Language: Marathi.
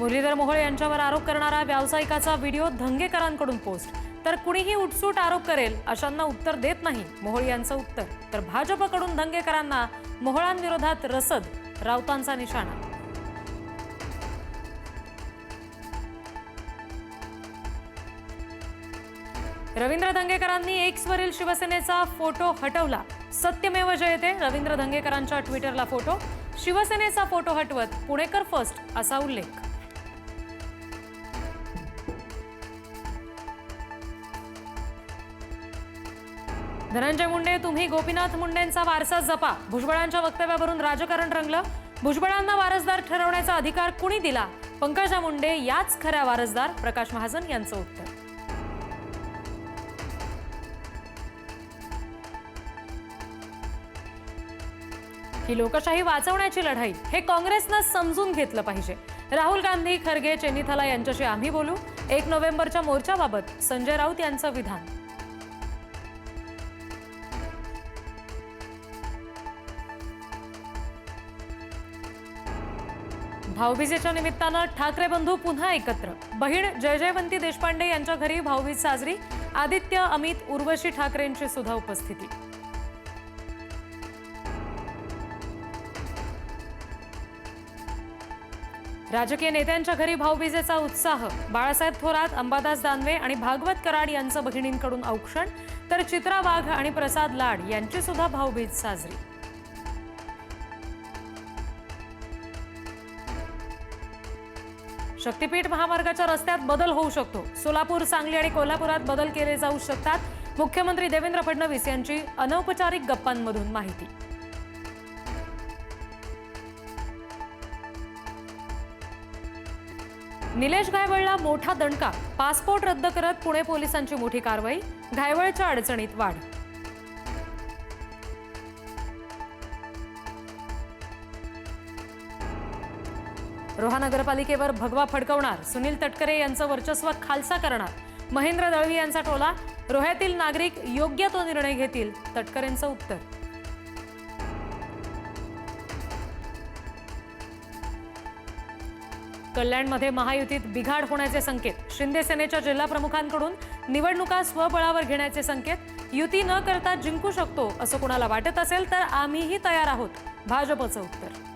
मुरलीधर मोहोळे यांच्यावर आरोप करणारा व्यावसायिकाचा व्हिडिओ धंगेकरांकडून पोस्ट. तर कुणीही उठसूट आरोप करेल अशांना उत्तर देत नाही. मोहोळ यांचं उत्तर. तर भाजपकडून धंगेकरांना मोहोळांविरोधात रसद राऊतांचा निशाणा. रवींद्र धंगेकरांनी एक्सवरील शिवसेनेचा फोटो हटवला. सत्यमेव जयते रवींद्र धंगेकरांच्या ट्विटरला फोटो. शिवसेनेचा फोटो हटवत पुणेकर फर्स्ट असा उल्लेख. धनंजय मुंडे तुम्ही गोपीनाथ मुंडेंचा वारसा जपा. भुजबळांच्या वक्तव्यावरून राजकारण रंगलं. भुजबळांना वारसदार ठरवण्याचा अधिकार कुणी दिला? पंकजा मुंडे याच खऱ्या वारसदार प्रकाश महाजन यांचं उत्तर. ही लोकशाही वाचवण्याची लढाई हे काँग्रेसनं समजून घेतलं पाहिजे. राहुल गांधी खरगे चेन्नीथला यांच्याशी आम्ही बोलू. एक नोव्हेंबरच्या मोर्चाबाबत संजय राऊत यांचं विधान. भाऊबीजेच्या निमित्तानं ठाकरे बंधू पुन्हा एकत्र. बहीण जय जयवंती देशपांडे यांच्या घरी भाऊबीज साजरी आदित्य अमित उर्वशी ठाकरेंची सुद्धा उपस्थिती. राजकीय नेत्यांच्या घरी भाऊबीजेचा उत्साह. बाळासाहेब थोरात अंबादास दानवे आणि भागवत कराड यांचं बहिणींकडून औक्षण तर चित्रा वाघ आणि प्रसाद लाड यांची सुद्धा भाऊबीज साजरी. शक्तीपीठ महामार्गाच्या रस्त्यात बदल होऊ शकतो. सोलापूर सांगली आणि कोल्हापुरात बदल केले जाऊ शकतात. मुख्यमंत्री देवेंद्र फडणवीस यांची अनौपचारिक गप्पांमधून माहिती. निलेश घायवळला मोठा दणका. पासपोर्ट रद्द करत पुणे पोलिसांची मोठी कारवाई. घायवळच्या अडचणीत वाढ. रोहा नगरपालिकेवर भगवा फडकवणार. सुनील तटकरे यांचं वर्चस्व खालसा करणार. महेंद्र दळवी यांचा टोला. रोह्यातील नागरिक योग्य तो निर्णय घेतील तटकरेंचं उत्तर. कल्याणमध्ये महायुतीत बिघाड होण्याचे संकेत. शिंदे सेनेच्या जिल्हाप्रमुखांकडून निवडणुका स्वबळावर घेण्याचे संकेत. युती न करता जिंकू शकतो असं कुणाला वाटत असेल तर आम्हीही तयार आहोत. भाजपचं उत्तर.